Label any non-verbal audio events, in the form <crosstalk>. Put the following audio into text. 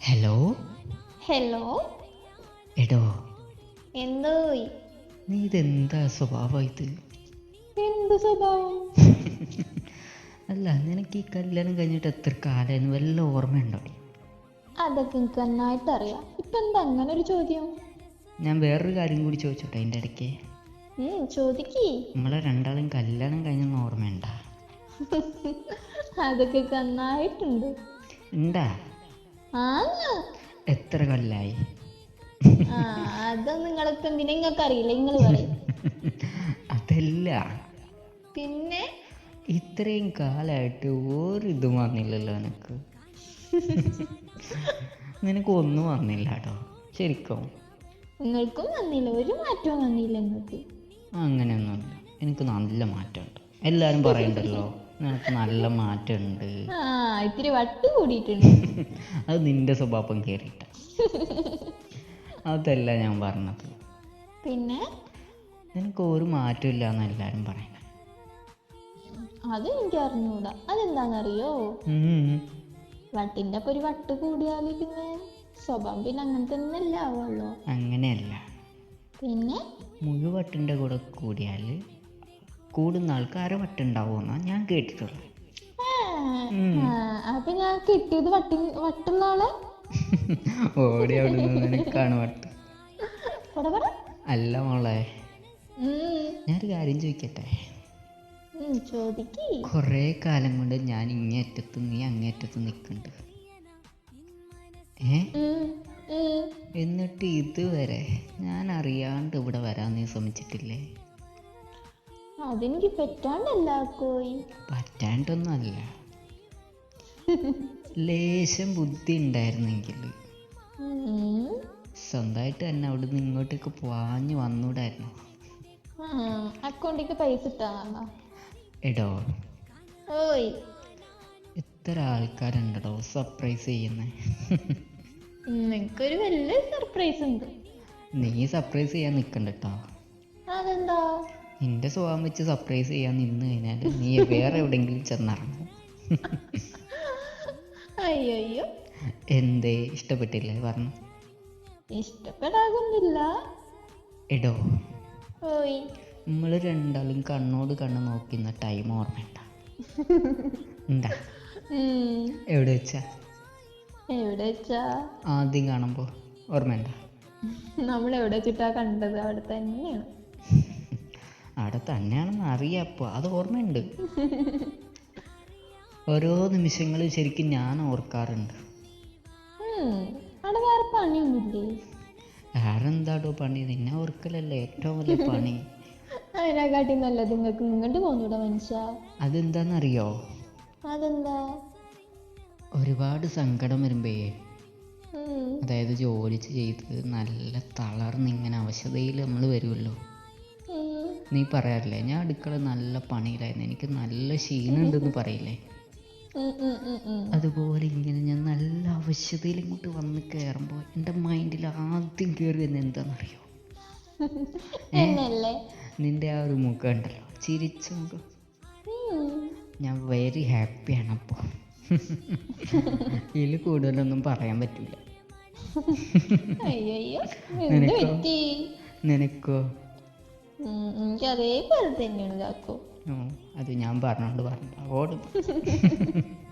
Hello hello എടോ. എന്തോ? നീ ഇതെന്താ സ്വഭാവം ഇത് എന്ത് സ്വഭാവം? അല്ല നിനക്ക് ഈ കല്യാണം കഴിഞ്ഞിട്ട് എത്ര കാലമായിരുന്നു വല്ല ഓർമ്മയുണ്ടോ? അതൊക്കെ എനിക്ക് നന്നായിട്ട് അറിയാം. ഇപ്പൊ എന്താ അങ്ങനെ ഒരു ചോദ്യം? ഞാൻ വേറൊരു കാര്യം കൂടി ചോദിച്ചോട്ടെ അതിന്റെ ഇടയ്ക്ക്? ചോദിക്കേ. നമ്മളെ രണ്ടാളും കല്യാണം കഴിഞ്ഞ ഓർമ്മയുണ്ടാ? അതൊക്കെ നന്നായിട്ടുണ്ട്. ഉണ്ടാ. എത്ര കൊല്ലായി? അത് നിങ്ങൾക്ക് എന്തിനാ നിങ്ങൾക്ക് അറിയില്ല നിങ്ങൾ പറയും. <laughs> അതല്ല. പിന്നെ? ഇത്രയും കാലമായിട്ട് ഒരു ഇതും വന്നില്ലല്ലോ നിനക്ക്. <laughs> നിനക്ക് ഒന്നും വന്നില്ല കേട്ടോ ശരിക്കും. നിങ്ങൾക്കും വന്നില്ല ഒരു മാറ്റവും വന്നില്ല നിങ്ങൾക്ക് അങ്ങനെയൊന്നുമില്ല. എനിക്ക് നല്ല മാറ്റമുണ്ട്. എല്ലാവരും പറയണ്ടല്ലോ. <laughs> നിനക്ക് നല്ല മാറ്റമുണ്ട്. ആ ഇത്തിരി വട്ട് കൂടിയിട്ടുണ്ട്. <laughs> അത് നിന്റെ സ്വഭാവം കയറിയിട്ട. അതല്ല ഞാൻ പറഞ്ഞത്. പിന്നെ? നിനക്ക് ഒരു മാറ്റമില്ല എന്ന് എല്ലാരും പറയുന്നത് അത് എനിക്ക് അറിഞ്ഞൂടാ. അതെന്താണെന്നറിയോ ഉം. വട്ടിന്റെ അപ്പൊ ഒരു വട്ട് കൂടിയാൽ പിന്നെ സ്വഭാവം പിന്നെ അങ്ങനെ തന്നെ അല്ല ആവുള്ളൂ. അങ്ങനെയല്ല. പിന്നെ? മുഴുവട്ടിന്റെ കൂടെ കൂടിയാൽ കൂടുന്ന ആൾക്ക് അരവട്ടുണ്ടാവുമെന്നാണ് ഞാൻ കേട്ടിട്ടുള്ളത് അപ്പൊ ഞാൻ കിട്ടിയത് വട്ടി വട്ടുള്ള ആളെ <laughs> ഓടി അവിടെ നിന്ന് നിനക്കാണ് വട്ട്. അല്ല മോളെ ഞാനൊരു കാര്യം ചോദിക്കട്ടെ? കൊറേ കുറേ കാലം കൊണ്ട് ഞാൻ ഇങ്ങേറ്റത്ത് നീ അങ്ങേറ്റത്ത് നിൽക്കുന്നുണ്ട്. ഏ. എന്നിട്ട് ഇതുവരെ ഞാൻ അറിയാണ്ട് ഇവിടെ വരാൻ നീ ശ്രമിച്ചിട്ടില്ലേ? അതെനിക്ക് പറ്റാണ്ടല്ല കോയി പറ്റാണ്ടൊന്നല്ല <laughs> ലേശം ബുദ്ധി ഉണ്ടായിരുന്നെങ്കിൽ. സ്വന്തമായിട്ട് തന്നെ അവിടെ നിന്ന് ഇങ്ങോട്ടേക്ക് പാഞ്ഞു വന്നൂടായിരുന്നു. അക്കൗണ്ടിക്ക് പൈസ ഇട്ടാണോ? എടോ. ഓയ്. എത്ര ആൾക്കാരുണ്ടോ സർപ്രൈസ് ചെയ്യുന്നേ. നിനക്കൊരു വലിയ സർപ്രൈസ് ഉണ്ട്. നീ സർപ്രൈസ് ചെയ്യാൻ നിൽക്കണ്ട കേട്ടോ അതെന്താ? നിന്റെ സ്വഭാവം വെച്ച് സർപ്രൈസ് ചെയ്യാൻ നിന്ന് കഴിഞ്ഞാൽ നീ വേറെ എവിടെയെങ്കിലും ചെന്നിറങ്ങും. അയ്യോ എന്തേ ഇഷ്ടപ്പെട്ടില്ലേ? പറഞ്ഞു. ഇഷ്ടപ്പെടാകുന്നില്ല എടോ. നമ്മൾ രണ്ടാളും കണ്ണോട് കണ്ണ് നോക്കുന്ന ടൈം ഓർമ്മയുണ്ട. എന്താ. എവിടെ വെച്ചാ? എവിടെ വെച്ചാ? ആദ്യം കാണുമ്പോൾ ഓർമ്മയുണ്ട? നമ്മൾ എവിടെ വെച്ചിട്ടാ കണ്ടത്? അവിടെ തന്നെയാണ്. അവിടെ തന്നെയാണെന്ന് അറിയാം അപ്പോൾ അത് ഓർമ്മയുണ്ട്. ഓരോ നിമിഷങ്ങളും ശരിക്കും ഞാൻ ഓർക്കാറുണ്ട്. അവിടെ വേറെ പണിയൊന്നുമില്ലേ? വേറെ എന്താടോ പണി? നിന്നെ ഓർക്കലല്ലേ ഏറ്റവും വലിയ പണി. അതിനെക്കാട്ടി നല്ലത് നിങ്ങൾക്ക് ഇങ്ങോട്ട് പോകുന്നൂടെ മനുഷ്യ. അതെന്താണെന്നറിയോ അതെന്താ? ഒരുപാട് സങ്കടം വരുമ്പേ. അതായത് ജോലി ചെയ്ത് നല്ല തളർന്ന് ഇങ്ങനെ അവശതയിൽ നമ്മൾ വരുമല്ലോ. നീ പറയാറില്ലേ? ഞാൻ അടുക്കള നല്ല പണിയിലായിരുന്നു. എനിക്ക് നല്ല ക്ഷീണമുണ്ടെന്ന് പറയില്ലേ. അതുപോലെ ഇങ്ങനെ ഞാൻ നല്ല അവശതയിൽ ഇങ്ങോട്ട് വന്ന് കയറുമ്പോൾ എന്റെ മൈൻഡിൽ ആദ്യം കയറി വരുന്നത് എന്താണെന്നറിയോ? നിന്റെ ആ ഒരു മുഖം ഉണ്ടല്ലോ. ചിരിച്ചു. ഞാൻ വെരി ഹാപ്പിയാണ് അപ്പോൾ ഇതിൽ കൂടുതലൊന്നും പറയാൻ പറ്റില്ല നിനക്കോ? നിനക്കോ? എനിക്ക് അതേപോലെ കാക്കോ അത് ഞാൻ പറഞ്ഞോണ്ട് പറഞ്ഞു ഓടും <laughs>